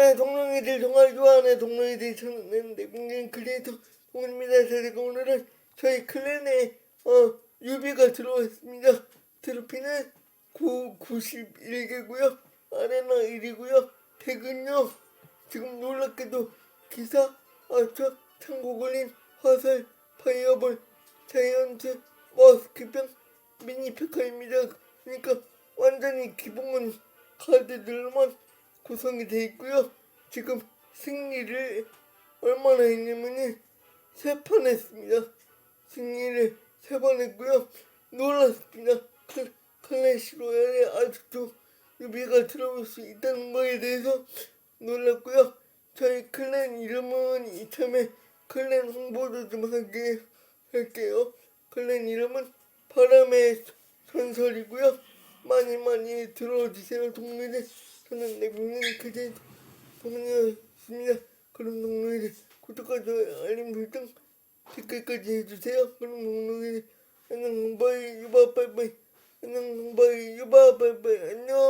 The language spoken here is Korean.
네, 동룡이들 정말 좋아하는 동룡이들 저는 내분님 그래도 동입니다. 그리고 오늘은 저희 클랜에 어 유비가 들어왔습니다. 트로피는 9, 91개고요. 아레나 1이고요. 태근요. 지금 놀랍게도 기사, 아처, 창고걸린, 화살, 파이어볼, 자이언트, 머스크병, 미니페카입니다. 그러니까 완전히 기본 카드들만 구성이 되어 있고요. 지금 승리를 얼마나 했냐면은 세판 했습니다. 승리를 세 번 했고요. 놀랐습니다. 클, 클래시 로얄에 아직도 유비가 들어올 수 있다는 거에 대해서 놀랐고요. 저희 클랜 이름은 이참에 클랜 홍보도 좀 하게 할게요. 클랜 이름은 바람의 전설이고요. 많이 많이 들어주세요. 동료들 저는 내국민 그제 동료였습니다. 그런 동료들 구독과 좋아요 알림 설정 댓글까지 해주세요. 그럼 동료들 안녕 바이 유바 바이바이 안녕 바이 유바 바이바이 안녕